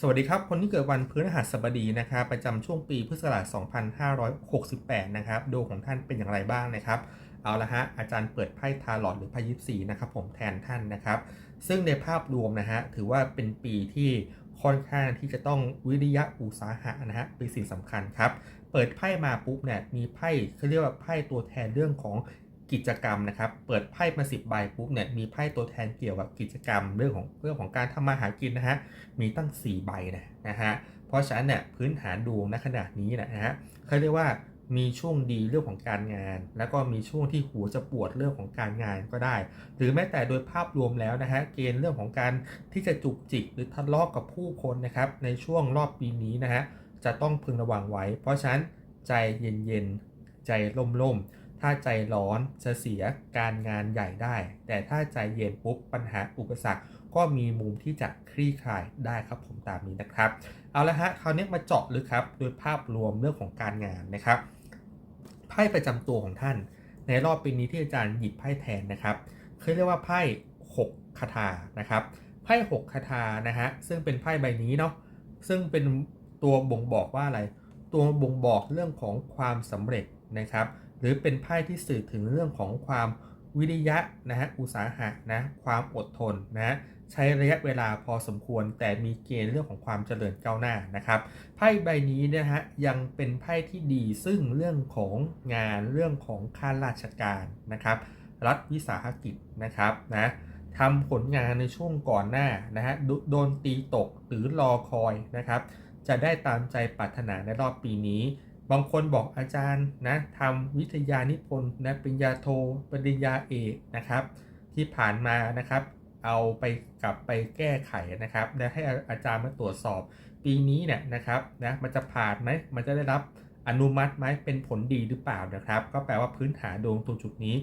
สวัสดีครับ คนที่เกิดวันพฤหัสบดีนะครับประจำช่วงปีพุทธศักราช2568 นะครับดวงของท่านเป็นอย่างไรบ้างนะครับ เอาละฮะอาจารย์เปิดไพ่ทาร์ลอตหรือไพ่ยิปซีนะครับผมแทนท่านนะครับ ซึ่งในภาพรวมนะฮะถือว่าเป็นปีที่ค่อนข้างที่จะต้องวิริยะอุตสาหะนะฮะเป็นสิ่งสำคัญครับ เปิดไพ่มาปุ๊บเนี่ยมีไพ่เขาเรียกว่าไพ่ตัวแทนเรื่องของ กิจกรรมนะครับ เปิดไพ่มาสิบใบปุ๊บเนี่ยมีไพ่ตัวแทนเกี่ยวกับกิจกรรมเรื่องของเรื่องของการทำมาหากินนะฮะมีตั้ง 4 ใบนะนะฮะเพราะฉะนั้นเนี่ยพื้นฐานดวงณขนาดนี้นะฮะเขาเรียกว่ามีช่วงดีเรื่องของการงาน แล้วก็มีช่วงที่หัวจะปวดเรื่องของการงานก็ได้ หรือแม้แต่โดยภาพรวมแล้วนะฮะเกณฑ์เรื่องของการที่จะจุกจิกหรือทะเลาะกกับผู้คนนะครับในช่วงรอบปีนี้นะฮะจะต้องพึงระวังไว้ เพราะฉะนั้นใจเย็นๆใจล่มๆ ถ้าใจร้อนจะเสียการงานใหญ่ได้ แต่ถ้าใจเย็นปุ๊บปัญหาอุปสรรคก็มีมุมที่จะคลี่คลายได้ครับผมตามนี้นะครับ เอาละฮะคราวนี้มาเจาะลึกครับโดยภาพรวมเรื่องของการงานนะครับไพ่ประจำตัวของท่าน ในรอบปีนี้ที่อาจารย์หยิบไพ่แทนนะครับเขาเรียกว่าไพ่6คาถานะครับไพ่6คาถานะฮะซึ่งเป็นไพ่ใบนี้เนาะซึ่งเป็นตัวบ่งบอกว่าอะไร ตัวบ่งบอกเรื่องของความสำเร็จนะครับ รือเป็นไพ่ที่สื่อถึงเรื่องของความวิริยะนะฮะอุตสาหะนะความอดทนนะใช้ระยะเวลาพอสมควร แต่มีเกณฑ์เรื่องของความเจริญก้าวหน้านะครับไพ่ใบนี้นะฮะยังเป็นไพ่ที่ดีซึ่งเรื่องของงานเรื่องของข้าราชการนะครับ รัฐวิสาหกิจนะครับนะทำผลงานในช่วงก่อนหน้านะฮะโดนตีตกหรือรอคอยนะครับ จะได้ตามใจปรารถนาในรอบปีนี้ บางคนบอกอาจารย์นะทำวิทยานิพนธ์นะปริญญาโทปริญญาเอกนะครับ ที่ผ่านมานะครับ เอาไปกลับไปแก้ไขนะครับและให้อาจารย์มาตรวจสอบ ปีนี้เนี่ยนะครับนะมันจะผ่านไหมมันจะได้รับอนุมัติไหมเป็นผลดีหรือเปล่านะครับ ก็แปลว่าพื้นฐานดวงตรงจุดนี้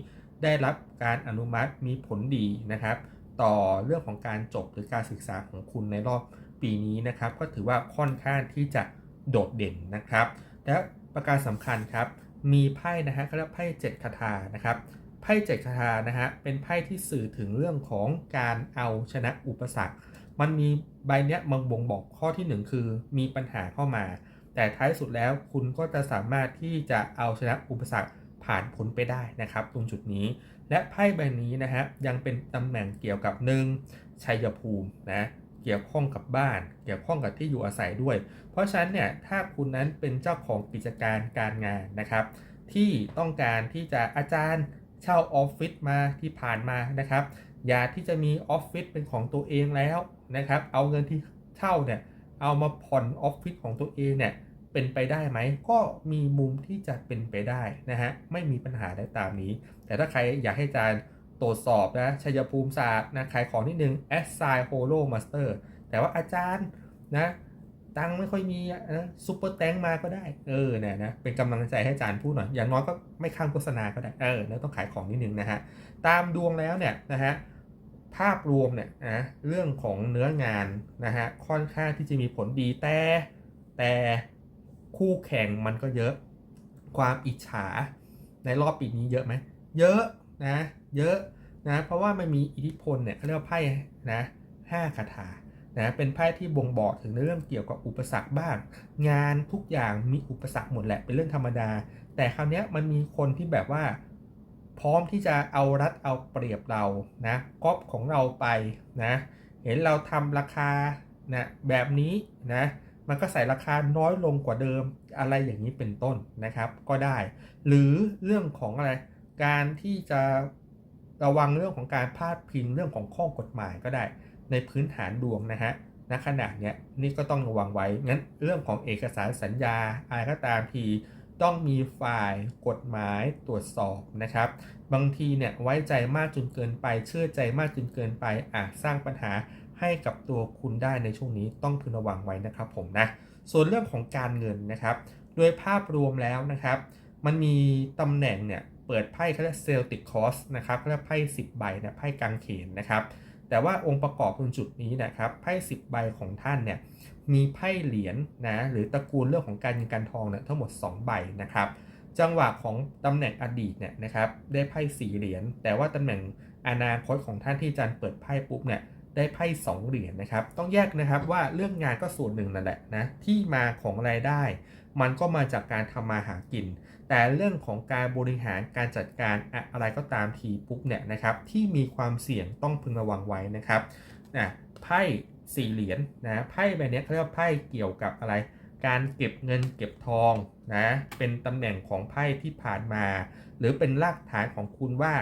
ได้รับการอนุมัติมีผลดีนะครับ ต่อเรื่องของการจบหรือการศึกษาของคุณในรอบปีนี้นะครับ ก็ถือว่าค่อนข้างที่จะโดดเด่นนะครับ และประการสำคัญครับ มีไพ่นะฮะเขาเรียกไพ่เจ็ดคาถานะครับไพ่เจ็ดคาถานะฮะเป็นไพ่ที่สื่อถึงเรื่องของการเอาชนะอุปสรรค มันมีใบเนี้ยมังบ่งบอกข้อที่ 1 คือมีปัญหาเข้ามา แต่ท้ายสุดแล้วคุณก็จะสามารถที่จะเอาชนะอุปสรรคผ่านพ้นไปได้นะครับ ตรงจุดนี้ และไพ่ใบนี้นะฮะยังเป็นตำแหน่งเกี่ยวกับหนึ่งชัยภูมินะ เกี่ยวข้องกับบ้าน เกี่ยวข้องกับที่อยู่อาศัยด้วย เพราะฉะนั้นเนี่ยถ้าคุณนั้นเป็นเจ้าของกิจการการงานนะครับ ที่ต้องการที่จะอาจารย์เช่าออฟฟิศมาที่ผ่านมานะครับอยากที่จะมีออฟฟิศเป็นของตัวเองแล้วนะครับเอาเงินที่เช่าเนี่ยเอามาผ่อนออฟฟิศของตัวเองเนี่ยเป็นไปได้ไหมก็มีมุมที่จะเป็นไปได้นะฮะไม่มีปัญหาได้ตามนี้ แต่ถ้าใครอยากให้อาจารย์ ตรวจสอบนะชัยภูมิศาสตร์นะขายของนิดนึง a s s i g n Holo Master แต่ว่าอาจารย์นะตังไม่ค่อยมีนะซูเปอร์แตงมาก็ได้เออเนี่ยนะเป็นกำลังใจให้อาจารย์พูดหน่อย อย่างน้อยก็ไม่ข้ามโฆษณาก็ได้เออแล้วต้องขายของนิดนึงนะฮะตามดวงแล้วเนี่ยนะฮะภาพรวมเนี่ยนะเรื่องของเนื้องานนะฮะค่อนข้างที่จะมีผลดีแต่แต่คู่แข่งมันก็เยอะ ความอิจฉาในรอบปีนี้เยอะไหมเยอะ นะเยอะนะเพราะว่ามันมีอิทธิพลเนี่ยเขาเรียกว่าไพ่นะห้าคาถานะเป็นไพ่ที่บ่งบอกถึงเรื่องเกี่ยวกับอุปสรรคบ้าง งานทุกอย่างมีอุปสรรคหมดแหละเป็นเรื่องธรรมดา แต่คราวนี้มันมีคนที่แบบว่า พร้อมที่จะเอารัดเอาเปรียบเรานะก๊อปของเราไปนะเห็นเราทำราคานะแบบนี้นะมันก็ใส่ราคาน้อยลงกว่าเดิมอะไรอย่างนี้เป็นต้นนะครับ ก็ได้ หรือเรื่องของอะไร การที่จะระวังเรื่องของการพลาดพิงเรื่องของข้อกฎหมายก็ได้ ในพื้นฐานดวงนะฮะณขณะเนี้ยนี่ก็ต้องระวังไว้ งั้นเรื่องของเอกสารสัญญาอะไรก็ตามทีต้องมีฝ่ายกฎหมายตรวจสอบนะครับ บางทีเนี่ยไว้ใจมากจนเกินไป เชื่อใจมากจนเกินไปอาจสร้างปัญหาให้กับตัวคุณได้ในช่วงนี้ต้องพึงระวังไว้นะครับผมนะ ส่วนเรื่องของการเงินนะครับ โดยภาพรวมแล้วนะครับ มันมีตำแหน่งเนี่ย เปิดไพ่เขาเรียกเซลติกคอสนะครับเขาเรียกไพ่10ใบนะไพ่กางเขนนะครับแต่ว่าองค์ประกอบตรงจุดนี้นะครับไพ่10ใบของท่านเนี่ยมีไพ่เหรียญนะหรือตระกูลเรื่องของการเงินการทองเนี่ยทั้งหมด 2 ใบนะครับจังหวะของตำแหน่งอดีตเนี่ยนะครับได้ไพ่สี่เหรียญแต่ว่าตำแหน่งอนาคตของท่านที่อาจารย์เปิดไพ่ปุ๊บเนี่ยได้ไพ่สองเหรียญนะครับ ต้องแยกนะครับว่าเรื่องงานก็ส่วนหนึ่งนั่นแหละนะที่มาของรายได้ มันก็มาจากการทำมาหากิน แต่เรื่องของการบริหารการจัดการอะไรก็ตามทีปุ๊บเนี่ยนะครับที่มีความเสี่ยงต้องพึงระวังไว้นะครับนะไพ่สี่เหรียญนะไพ่ใบนี้เขาเรียกว่าไพ่เกี่ยวกับอะไร การเก็บเงินเก็บทองนะเป็นตำแหน่งของไพ่ที่ผ่านมา หรือเป็นรากฐานของคุณว่า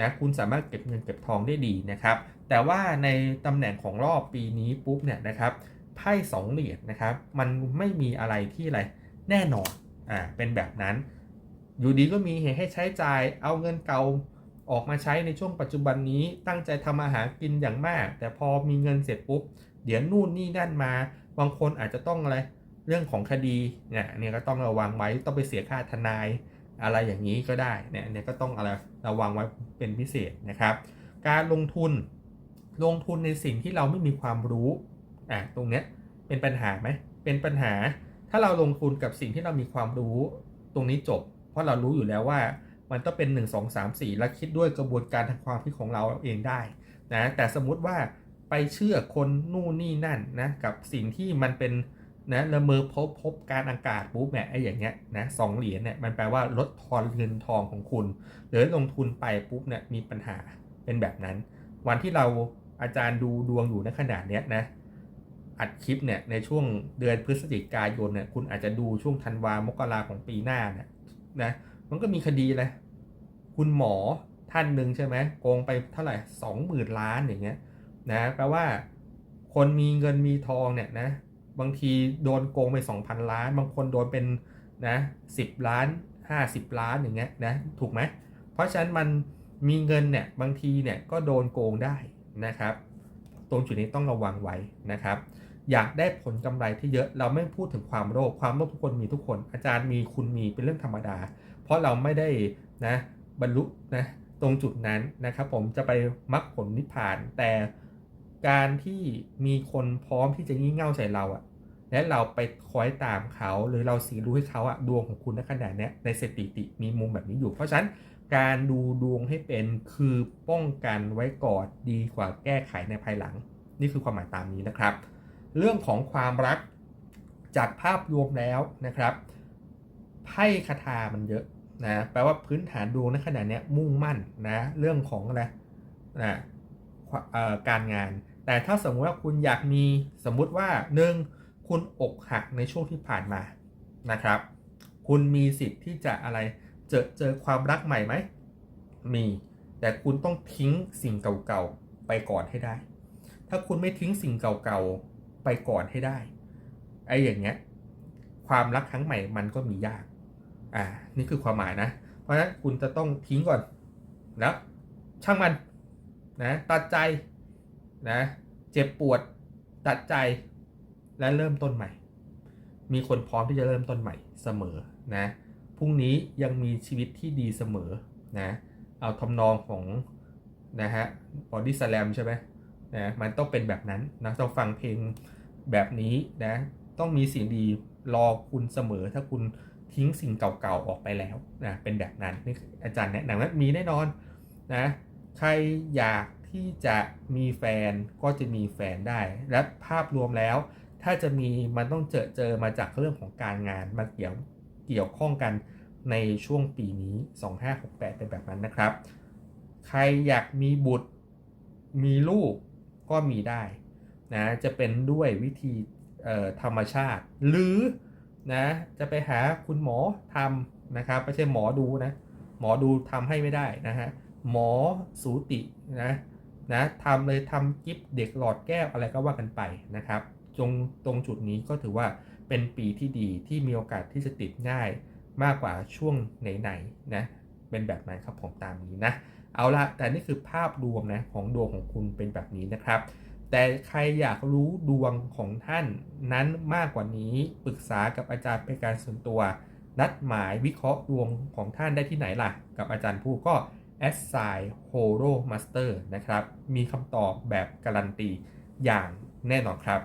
นะคุณสามารถเก็บเงินเก็บทองได้ดีนะครับ แต่ว่าในตำแหน่งของรอบปีนี้ปุ๊บเนี่ยนะครับไพ่สองเหรียญนะครับ มันไม่มีอะไรที่อะไรแน่นอนอ่าเป็นแบบนั้น อยู่ดีก็มีเหตุให้ใช้จ่าย เอาเงินเก่าออกมาใช้ในช่วงปัจจุบันนี้ ตั้งใจทำอาหารกินอย่างมาก แต่พอมีเงินเสร็จปุ๊บ เดี๋ยวนู่นนี่นั่นมา บางคนอาจจะต้องอะไร เรื่องของคดีเนี่ยเนี่ยก็ต้องระวังไว้ ต้องไปเสียค่าทนาย อะไรอย่างนี้ก็ได้ เนี่ยเนี่ยก็ต้องอะไร ระวังไว้เป็นพิเศษนะครับ การลงทุน ลงทุนในสิ่งที่เราไม่มีความรู้ อะ ตรงเนี้ยเป็นปัญหาไหม เป็นปัญหา ถ้าเราลงทุนกับสิ่งที่เรามีความรู้ ตรงนี้จบ ราะเรารู้อยู่แล้วว่ามันต้องเป็น 1 2 3 4 และคิดด้วยกระบวนการทางความคิดของเราเองได้นะแต่สมมุติว่าไปเชื่อคนนู่นนี่นั่นนะกับสิ่งที่มันเป็นนะละเมอพบพบการอากาศปุ๊บเนี่ยไอ้อย่างเงี้ยนะสองเหรียญเนี่ยมันแปลว่าลดทอนเงินทองของคุณ หรือลงทุนไปปุ๊บเนี่ยมีปัญหาเป็นแบบนั้น วันที่เราอาจารย์ดูดวงอยู่ในขนาดเนี้ยนะอัดคลิปเนี่ยในช่วงเดือนพฤศจิกายนเนี่ยคุณอาจจะดูช่วงธันวามกราของปีหน้าเนี่ย นะมันก็มีคดีเลยคุณหมอท่านหนึ่งใช่ไหมโกงไปเท่าไหร่สองหมื่นล้านอย่างเงี้ยนะแปลว่าคนมีเงินมีทองเนี่ยนะบางทีโดนโกงไป 2,000 ล้าน บางคนโดนเป็นนะ10ล้าน 50 ล้านอย่างเงี้ยนะถูกไหมเพราะฉะนั้นมันมีเงินเนี่ยบางทีเนี่ยก็โดนโกงได้นะครับ ตรงจุดนี้ต้องระวังไว้นะครับ อยากได้ผลกำไรที่เยอะ เราไม่พูดถึงความโลภความโลภทุกคนมีทุกคน อาจารย์มีคุณมีเป็นเรื่องธรรมดา เพราะเราไม่ได้นะบรรลุนะตรงจุดนั้นนะครับผมจะไปมรรคผลนิพพาน แต่การที่มีคนพร้อมที่จะงี่เง่าใส่เราอะและเราไปคอยตามเขา หรือเราสีรู้ให้เขาอะดวงของคุณในขณะนี้ในสถิติมีมุมแบบนี้อยู่ เพราะฉะนั้นการดูดวงให้เป็นคือป้องกันไว้ก่อนดีกว่าแก้ไขในภายหลัง นี่คือความหมายตามนี้นะครับ เรื่องของความรักจากภาพรวมแล้วนะครับไพ่คาถามันเยอะนะแปลว่าพื้นฐานดวงในขณะนี้มุ่งมั่นนะเรื่องของอะไรนะการงาน แต่ถ้าสมมติว่าคุณอยากมีสมมุติว่าหนึ่งคุณอกหักในช่วงที่ผ่านมานะครับ คุณมีสิทธิ์ที่จะอะไรเจอเจอความรักใหม่ไหมมี แต่คุณต้องทิ้งสิ่งเก่าๆไปก่อนให้ได้ ถ้าคุณไม่ทิ้งสิ่งเก่าๆ ไปก่อนให้ได้ไอ้อย่างเงี้ยความรักครั้งใหม่มันก็มียาก อ่า นี่คือความหมายนะ เพราะฉะนั้นคุณจะต้องทิ้งก่อน แล้ว ช่างมัน นะ ตัดใจ นะ เจ็บปวด ตัดใจ และเริ่มต้นใหม่ มีคนพร้อมที่จะเริ่มต้นใหม่เสมอ นะ พรุ่งนี้ยังมีชีวิตที่ดีเสมอ นะ เอาทำนองของ นะฮะ บอดี้สแลมใช่ไหมนะ มันต้องเป็นแบบนั้น นะ ต้องฟังเพลง แบบนี้นะ ต้องมีสิ่งดีรอคุณเสมอถ้าคุณทิ้งสิ่งเก่าๆออกไปแล้วนะเป็นแบบนั้นนี่อาจารย์แนะนำว่ามีแน่นอนนะใครอยากที่จะมีแฟนก็จะมีแฟนได้ และภาพรวมแล้ว ถ้าจะมีมันต้องเจอเจอมาจากเรื่องของการงานมาเกี่ยวเกี่ยวข้องกันในช่วงปีนี้ 2568 เป็นแบบนั้นนะครับ ใครอยากมีบุตรมีลูกก็มีได้ นะจะเป็นด้วยวิธีธรรมชาติ หรือนะจะไปหาคุณหมอทำนะครับไม่ใช่หมอดูนะหมอดูทำให้ไม่ได้นะฮะหมอสูตินะนะทำเลยทำกิฟเด็กหลอดแก้วอะไรก็ว่ากันไปนะครับตรงตรงจุดนี้ก็ถือว่าเป็นปีที่ดีที่มีโอกาสที่จะติดง่ายมากกว่าช่วงไหนๆนะเป็นแบบนั้นครับผมตามนี้นะเอาละแต่นี่คือภาพรวมนะของดวงของคุณเป็นแบบนี้นะครับ แต่ใครอยากรู้ดวงของท่านนั้นมากกว่านี้ปรึกษากับอาจารย์เป็นการส่วนตัว นัดหมายวิเคราะห์ดวงของท่านได้ที่ไหนล่ะ กับอาจารย์ผู้ก็ a s s i Horo Master นะครับ มีคำตอบแบบการันตีอย่างแน่นอนครับ